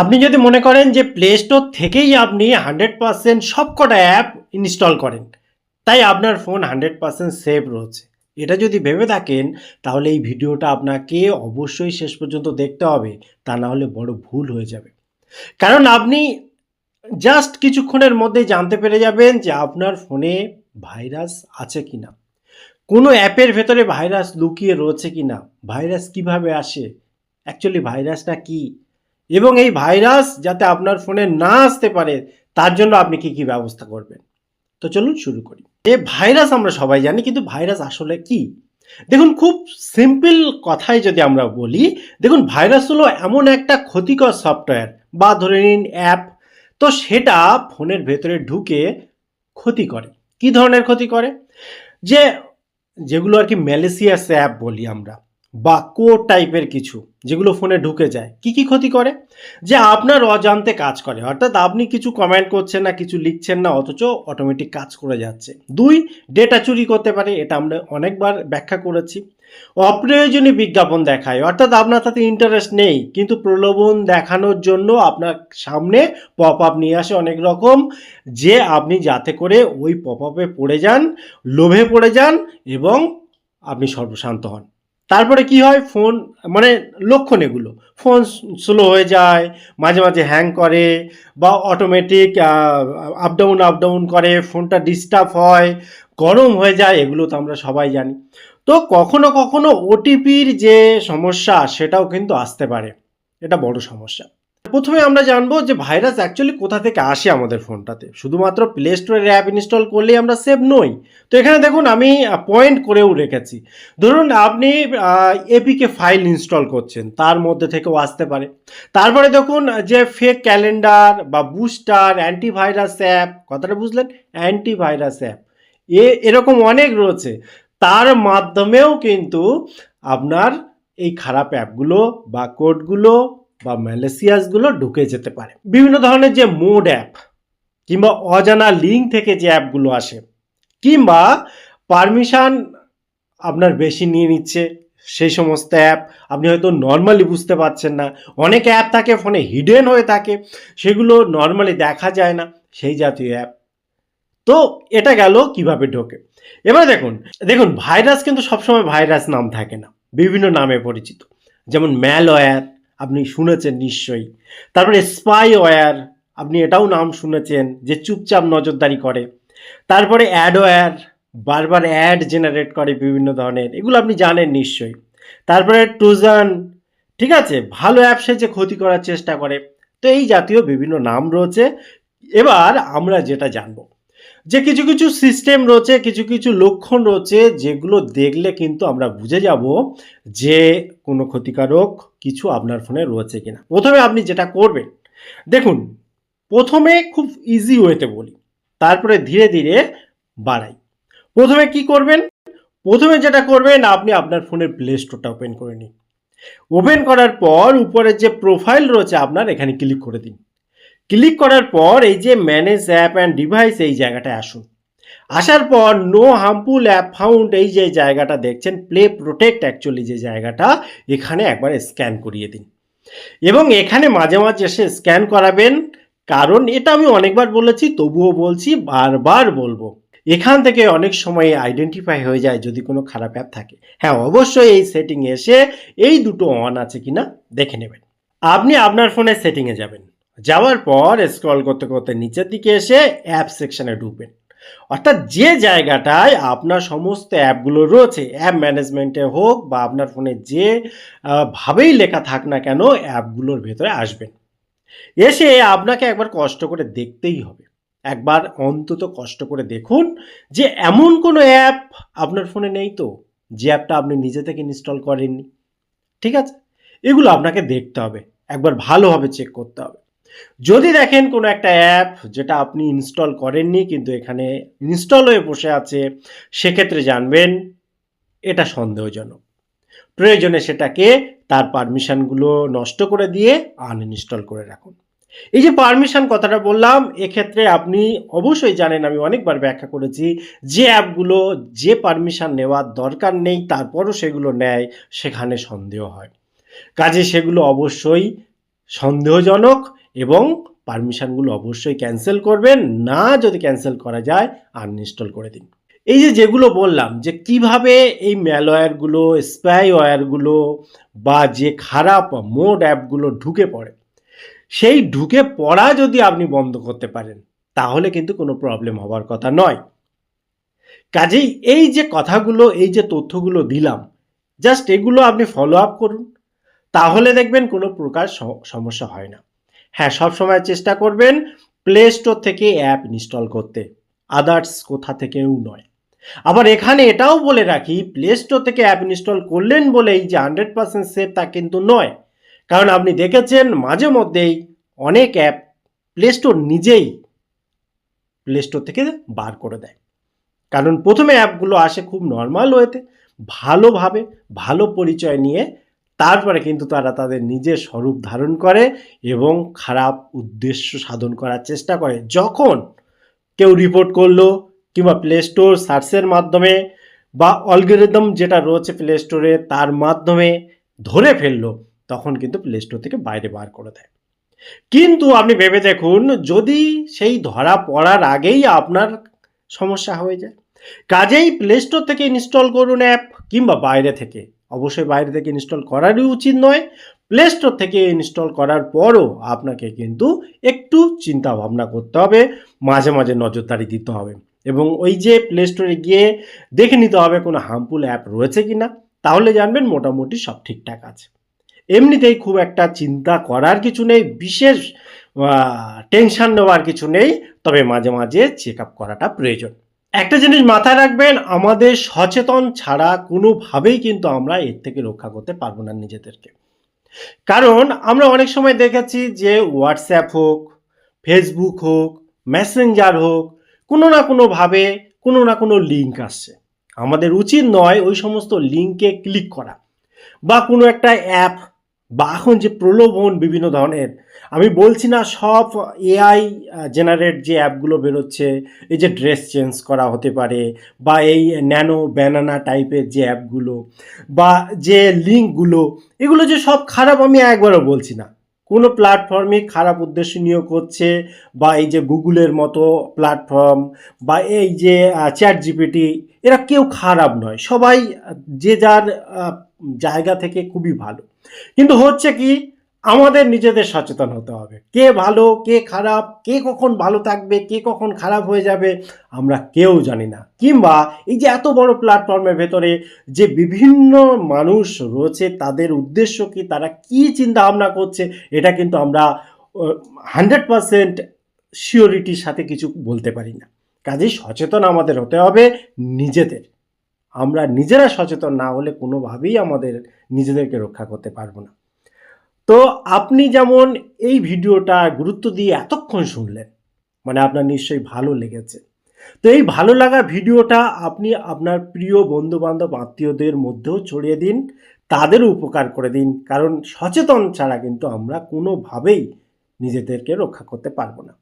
আপনি যদি মনে করেন যে প্লে স্টোর থেকেই আপনি হান্ড্রেড পার্সেন্ট সব কটা অ্যাপ ইনস্টল করেন, তাই আপনার ফোন হান্ড্রেড পার্সেন্ট সেভ রয়েছে। এটা যদি ভেবে থাকেন, তাহলে এই ভিডিওটা আপনাকে অবশ্যই শেষ পর্যন্ত দেখতে হবে, তা না হলে বড় ভুল হয়ে যাবে। কারণ আপনি জাস্ট কিছুক্ষণের মধ্যে জানতে পেরে যাবেন যে আপনার ফোনে ভাইরাস আছে কি না কোনো অ্যাপের ভেতরে ভাইরাস লুকিয়ে রয়েছে কি না ভাইরাস কীভাবে আসে? অ্যাকচুয়ালি ভাইরাসটা কি? এবং এই ভাইরাস যাতে আপনার ফোনে না আসতে পারে, তার জন্য আপনি কি কি ব্যবস্থা করবেন? তো চলুন শুরু করি। এ ভাইরাস আমরা সবাই জানি, কিন্তু ভাইরাস আসলে কি? দেখুন, খুব সিম্পল কথায় যদি আমরা বলি, দেখুন, ভাইরাস হলো এমন একটা ক্ষতিকর সফটওয়্যার বা ধরে নিন অ্যাপ, তো সেটা ফোনের ভেতরে ঢুকে ক্ষতি করে। কি ধরনের ক্ষতি করে? যে, যেগুলো আর কি ম্যালেসিয়াস অ্যাপ বলি আমরা। বা কোড টাইপের কিছু যেগুলো ফোনে ঢুকে যায়, কি কি ক্ষতি করে? যে আপনার অজান্তে কাজ করে, অর্থাৎ আপনি কিছু কমেন্ট করছেন না, কিছু লিখছেন না, অথচ অটোমেটিক কাজ করে যাচ্ছে। দুই ডেটা চুরি করতে পারে, এটা আমরা অনেকবার ব্যাখ্যা করেছি। অপ্রয়োজনীয় বিজ্ঞাপন দেখায়, অর্থাৎ আপনার তাতে ইন্টারেস্ট নেই, কিন্তু প্রলোভন দেখানোর জন্য আপনার সামনে পপ আপ নিয়ে আসে অনেক রকম, যে আপনি যাতে করে ওই পপ আপে পড়ে যান, লোভে পড়ে যান এবং আপনি সর্বশান্ত হন। তারপরে কি হয়? ফোন মানে লক্ষণ এগুলো। ফোন স্লো হয়ে যায়, মাঝে মাঝে হ্যাং করে বা automatic up down up down করে, ফোনটা ডিস্টার্ব হয়, গরম হয়ে যায়, এগুলো তো আমরা সবাই জানি। তো কখনো কখনো ওটিপির যে সমস্যা, সেটাও কিন্তু আসতে পারে। এটা বড় সমস্যা। প্রথমে আমরা জানব যে ভাইরাস অ্যাকচুয়ালি কোথা থেকে আসে আমাদের ফোনটাতে। শুধুমাত্র প্লে স্টোরের অ্যাপ ইনস্টল করলেই আমরা সেভ নই। তো এখানে দেখুন, আমি পয়েন্ট করেও রেখেছি। ধরুন, আপনি এপিকে ফাইল ইনস্টল করছেন, তার মধ্যে থেকেও আসতে পারে। তারপরে দেখুন, যে ফেক ক্যালেন্ডার বা বুস্টার অ্যান্টিভাইরাস অ্যাপ কথাটা বুঝলেন? অ্যান্টিভাইরাস অ্যাপ এ, এরকম অনেক রয়েছে। তার মাধ্যমেও কিন্তু আপনার এই খারাপ অ্যাপগুলো বা কোডগুলো বা ম্যালেসিয়াসগুলো ঢুকে যেতে পারে। বিভিন্ন ধরনের যে মোড অ্যাপ কিংবা অজানা লিঙ্ক থেকে যে অ্যাপগুলো আসে, কিংবা পারমিশন আপনার বেশি নিয়ে নিচ্ছে, সেই সমস্ত অ্যাপ আপনি হয়তো নর্মালি বুঝতে পারছেন না। অনেক অ্যাপ থাকে ফোনে হিডেন হয়ে থাকে, সেগুলো নর্মালি দেখা যায় না, সেই জাতীয় অ্যাপ তো এটা গেল কীভাবে ঢোকে? এবার দেখুন দেখুন ভাইরাস কিন্তু সবসময় ভাইরাস নাম থাকে না, বিভিন্ন নামে পরিচিত। যেমন ম্যালওয়্যার আপনি শুনেছেন নিশ্চয়ই। তারপরে স্পাই স্পাইওয়্যার আপনি এটাও নাম শুনেছেন যে চুপচাপ নজরদারি করে। তারপরে অ্যাডওয়্যার বারবার অ্যাড জেনারেট করে বিভিন্ন ধরনের, এগুলো আপনি জানেন নিশ্চয়ই। তারপরে ট্রোজান ঠিক আছে, ভালো অ্যাপসে যে ক্ষতি করার চেষ্টা করে। তো এই জাতীয় বিভিন্ন নাম রয়েছে। এবার আমরা যেটা জানব যে কিছু কিছু সিস্টেম রয়েছে, কিছু কিছু লক্ষণ রয়েছে, যেগুলো দেখলে কিন্তু আমরা বুঝে যাব যে কোনো ক্ষতিকারক কিছু আপনার ফোনে রয়েছে কিনা। প্রথমে আপনি যেটা করবেন, দেখুন, প্রথমে খুব ইজি ওয়েতে বলি, তারপরে ধীরে ধীরে বাড়াই। প্রথমে কি করবেন? প্রথমে যেটা করবেন, আপনি আপনার ফোনের প্লে স্টোরটা ওপেন করে নিন। ওপেন করার পর উপরে যে প্রোফাইল রয়েছে আপনার, এখানে ক্লিক করে দিন। ক্লিক করার পর এই যে ম্যানেজ অ্যাপ অ্যান্ড ডিভাইস এই জায়গাটায় আসুন। আসার পর নো হার্মফুল অ্যাপ ফাউন্ড এই যে জায়গাটা দেখছেন প্লে প্রোটেক্ট অ্যাকচুয়ালি যে জায়গাটা, এখানে একবার স্ক্যান করিয়ে দিন। এবং এখানে মাঝে মাঝে এসে স্ক্যান করাবেন, কারণ এটা আমি অনেকবার বলেছি, তবুও বলছি, বারবার বলব। এখান থেকে অনেক সময় আইডেন্টিফাই হয়ে যায় যদি কোনো খারাপ অ্যাপ থাকে। হ্যাঁ অবশ্যই এই সেটিং এসে এই দুটো অন আছে কিনা দেখে নেবেন। আপনি আপনার ফোনে সেটিংয়ে যাবেন। যাওয়ার পর স্ক্রল করতে করতে নিচের দিকে এসে অ্যাপ সেকশনে ঢুকবেন। অর্থাৎ যে জায়গাটায় আপনার সমস্ত অ্যাপগুলো রয়েছে অ্যাপ ম্যানেজমেন্টে হোক বা আপনার ফোনে যে ভাবেই লেখা থাক না কেন অ্যাপগুলোর ভেতরে আসবেন। এসে আপনাকে একবার কষ্ট করে দেখতেই হবে। একবার অন্তত কষ্ট করে দেখুন যে এমন কোনো অ্যাপ আপনার ফোনে নেই তো, যে অ্যাপটা আপনি নিজে থেকে ইনস্টল করেননি। ঠিক আছে? এগুলো আপনাকে দেখতে হবে। একবার ভালোভাবে চেক করতে হবে। যদি দেখেন কোনো একটা অ্যাপ যেটা আপনি ইনস্টল করেননি কিন্তু এখানে ইনস্টল হয়ে বসে আছে, সেক্ষেত্রে জানবেন এটা সন্দেহজনক। প্রয়োজনে সেটাকে তার পারমিশনগুলো নষ্ট করে দিয়ে আনইনস্টল করে রাখুন। এই যে পারমিশন কথাটা বললাম, এক্ষেত্রে আপনি অবশ্যই জানেন, আমি অনেকবার ব্যাখ্যা করেছি, যে অ্যাপগুলো যে পারমিশন নেওয়ার দরকার নেই, তারপরও সেগুলো নেয়, সেখানে সন্দেহ হয়। কাজে সেগুলো অবশ্যই সন্দেহজনক এবং পারমিশনগুলো অবশ্যই ক্যান্সেল করবেন, না যদি ক্যান্সেল করা যায়, আনইনস্টল করে দিন। এই যে যেগুলো বললাম, যে কীভাবে এই ম্যালওয়্যারগুলো স্প্যাইওয়্যারগুলো বা যে খারাপ মোড অ্যাপগুলো ঢুকে পড়ে, সেই ঢুকে পড়া যদি আপনি বন্ধ করতে পারেন, তাহলে কিন্তু কোনো প্রবলেম হওয়ার কথা নয়। কাজেই এই যে কথাগুলো, এই যে তথ্যগুলো দিলাম, জাস্ট এগুলো আপনি ফলো আপ করুন, তাহলে দেখবেন কোনো প্রকার সমস্যা হয় না। হ্যাঁ সব সময় চেষ্টা করবেন প্লে স্টোর থেকে অ্যাপ ইনস্টল করতে। আদার্স কোথা থেকেও নয়। আবার এখানে এটাও বলে রাখি প্লে স্টোর থেকে অ্যাপ ইনস্টল করলেন বলেই যে হান্ড্রেড পার্সেন্ট সেফ তা কিন্তু নয়। কারণ আপনি দেখেছেন মাঝে মধ্যেই অনেক অ্যাপ প্লে স্টোর নিজেই প্লে স্টোর থেকে বার করে দেয়। কারণ প্রথমে অ্যাপগুলো আসে খুব নর্মাল ওয়েতে ভালোভাবে, ভালো পরিচয় নিয়ে তারপরে কিন্তু তারা তাদের নিজের স্বরূপ ধারণ করে এবং খারাপ উদ্দেশ্য সাধন করার চেষ্টা করে। যখন কেউ রিপোর্ট করল কিংবা প্লে স্টোর সার্চের মাধ্যমে বা অলগোরিদম যেটা রয়েছে প্লে স্টোরে তার মাধ্যমে ধরে ফেলল, তখন কিন্তু প্লে স্টোর থেকে বাইরে বার করে দেয়। কিন্তু আপনি ভেবে দেখুন, যদি সেই ধরা পড়ার আগেই আপনার সমস্যা হয়ে যায়, কাজেই প্লে স্টোর থেকে ইনস্টল করুন অ্যাপ কিংবা বাইরে থেকে। অবশ্যই বাইরে থেকে ইনস্টল করারই উচিত নয়। প্লে স্টোর থেকে ইনস্টল করার পরও আপনাকে কিন্তু একটু চিন্তা ভাবনা করতে হবে, মাঝে মাঝে নজরদারি দিতে হবে এবং ওই যে প্লে স্টোরে গিয়ে দেখে নিতে হবে কোনো হার্মফুল অ্যাপ রয়েছে কি না তাহলে জানবেন মোটামুটি সব ঠিকঠাক আছে। এমনিতেই খুব একটা চিন্তা করার কিছু নেই, বিশেষ টেনশন নেওয়ার কিছু নেই, তবে মাঝে মাঝে চেক আপ করাটা প্রয়োজন। একটা জিনিস মাথায় রাখবেন, আমাদের সচেতন ছাড়া কোনোভাবেই কিন্তু আমরা এর থেকে রক্ষা করতে পারব না নিজেদেরকে। কারণ আমরা অনেক সময় দেখেছি যে হোয়াটসঅ্যাপ হোক ফেসবুক হোক মেসেঞ্জার হোক, কোনো না কোনোভাবে কোনো না কোনো লিঙ্ক আসছে। আমাদের উচিত নয় ওই সমস্ত লিঙ্কে ক্লিক করা বা কোনো একটা অ্যাপ বা এখন যে প্রলোভন বিভিন্ন ধরনের, আমি বলছি না সব এআই জেনারেট যে অ্যাপগুলো বেরোচ্ছে, এই যে ড্রেস চেঞ্জ করা হতে পারে, বা এই ন্যানো ব্যানানা টাইপের যে অ্যাপগুলো বা যে লিঙ্কগুলো এগুলো যে সব খারাপ আমি একবারও বলছি না। কোনো প্ল্যাটফর্মে খারাপ উদ্দেশ্য নিয়ে করছে বা এই যে গুগলের মতো প্ল্যাটফর্ম বা এই যে চ্যাট জিপিটি এরা কেউ খারাপ নয়। সবাই যে যার জায়গা থেকে খুবই ভালো। কিন্তু হচ্ছে কি, আমাদের নিজেদের সচেতন হতে হবে। কে ভালো, কে খারাপ, কে কখন ভালো থাকবে, কে কখন খারাপ হয়ে যাবে, আমরা কেউ জানি না। কিংবা এই যে এত বড় প্ল্যাটফর্মের ভেতরে যে বিভিন্ন মানুষ রয়েছে, তাদের উদ্দেশ্য কি, তারা কি চিন্তা ভাবনা করছে, এটা কিন্তু আমরা হান্ড্রেড পারসেন্ট শিওরিটির সাথে কিছু বলতে পারি না। কাজেই সচেতন আমাদের হতে হবে নিজেদের। আমরা নিজেরা সচেতন না হলে কোনোভাবেই আমাদের নিজেদেরকে রক্ষা করতে পারব না। তো আপনি যেমন এই ভিডিওটা গুরুত্ব দিয়ে এতক্ষণ শুনলেন মানে আপনার নিশ্চয়ই ভালো লেগেছে। তো এই ভালো লাগা ভিডিওটা আপনি আপনার প্রিয় বন্ধু বান্ধব আত্মীয়দের মধ্যেও ছড়িয়ে দিন, তাদেরও উপকার করে দিন, কারণ সচেতন ছাড়া কিন্তু আমরা কোনোভাবেই নিজেদেরকে রক্ষা করতে পারব না।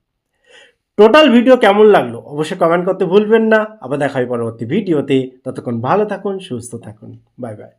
টোটাল ভিডিও কেমন লাগল? অবশ্যই কমেন্ট করতে ভুলবেন না। আবার দেখা হয় পরবর্তী ভিডিওতে ততক্ষণ ভালো থাকুন, সুস্থ থাকুন। Bye bye